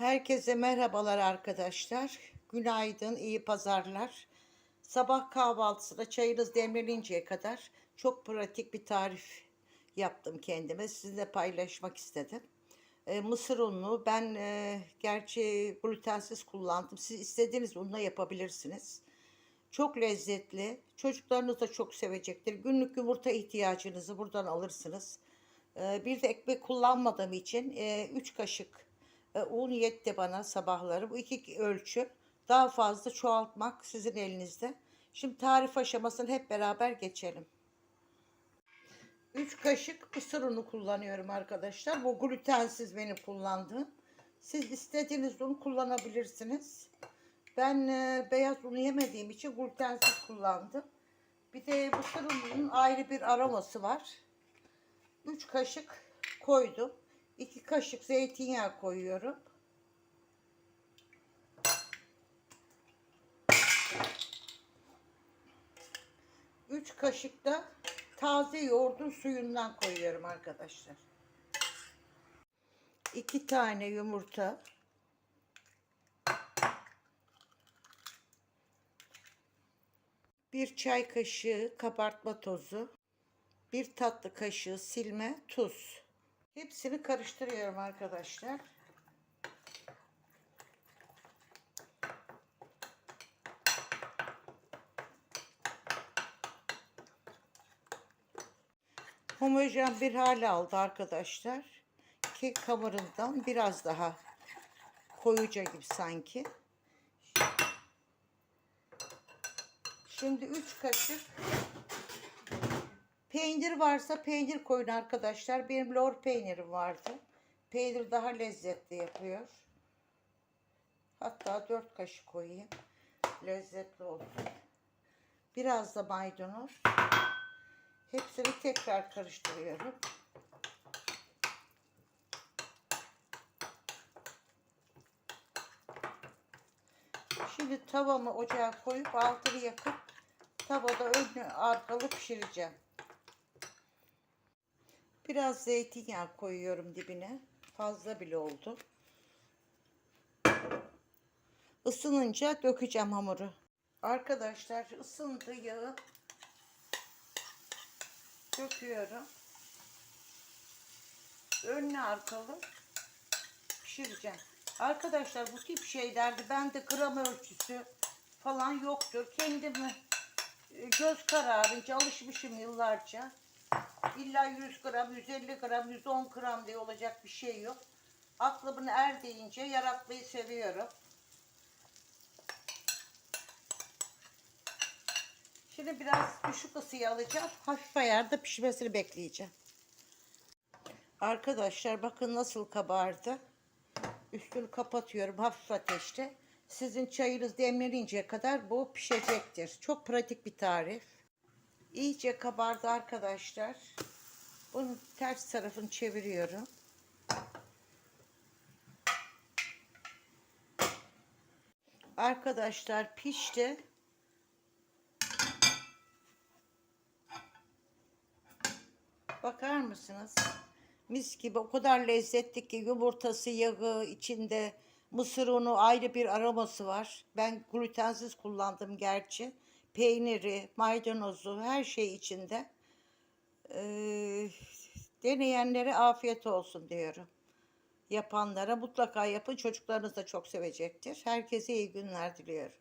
Herkese merhabalar arkadaşlar. Günaydın, iyi pazarlar. Sabah kahvaltısında çayınız demleninceye kadar çok pratik bir tarif yaptım kendime. Sizinle paylaşmak istedim. Ee, mısır unlu ben e, gerçi glutensiz kullandım. Siz istediğiniz unla yapabilirsiniz. Çok lezzetli. Çocuklarınız da çok sevecektir. Günlük yumurta ihtiyacınızı buradan alırsınız. Ee, bir de ekmek kullanmadığım için 3 kaşık e, un yetti bana sabahları. Bu iki ölçü. Daha fazla çoğaltmak sizin elinizde. Şimdi tarif aşamasını hep beraber geçelim. 3 kaşık mısır unu kullanıyorum arkadaşlar. Bu glutensiz benim kullandığım. Siz istediğiniz un kullanabilirsiniz. Ben e, beyaz unu yemediğim için glutensiz kullandım. Bir de mısır ununun ayrı bir aroması var. 3 kaşık koydum. 2 kaşık zeytinyağı koyuyorum. Üç kaşık da taze yoğurdun suyundan koyuyorum arkadaşlar. İki tane yumurta. Bir çay kaşığı kabartma tozu. Bir tatlı kaşığı silme tuz. Hepsini karıştırıyorum arkadaşlar. Homojen bir hale aldı arkadaşlar. Kek hamurundan biraz daha koyuca gibi sanki. Şimdi 3 kaşık Peynir varsa peynir koyun arkadaşlar. Benim lor peynirim vardı. Peynir daha lezzetli yapıyor. Hatta 4 kaşık koyayım. Lezzetli olsun. Biraz da maydanoz. Hepsini tekrar karıştırıyorum. Şimdi tavamı ocağa koyup altını yakıp tavada önlü arkalı pişireceğim. Biraz zeytinyağı koyuyorum dibine. Fazla bile oldu. Isınınca dökeceğim hamuru. Arkadaşlar ısındı yağı. Döküyorum. Önlü arkalı pişireceğim. Arkadaşlar bu tip şeylerde bende gram ölçüsü falan yoktur. Kendimi e, göz kararınca alışmışım yıllarca. İlla 100 gram, 150 gram, 110 gram diye olacak bir şey yok. Aklımın er deyince yaratmayı seviyorum. Şimdi biraz düşük ısıya alacağım. Hafif ayarda pişmesini bekleyeceğim. Arkadaşlar bakın nasıl kabardı. Üstünü kapatıyorum hafif ateşte. Sizin çayınız demleninceye kadar bu pişecektir. Çok pratik bir tarif. İyice kabardı arkadaşlar. Bunun ters tarafını çeviriyorum. Arkadaşlar pişti. Bakar mısınız? Mis gibi o kadar lezzetli ki yumurtası, yağı içinde mısır unu ayrı bir aroması var. Ben glutensiz kullandım gerçi. Peyniri, maydanozu her şey içinde. Ee, deneyenlere afiyet olsun diyorum. Yapanlara mutlaka yapın. Çocuklarınız da çok sevecektir. Herkese iyi günler diliyorum.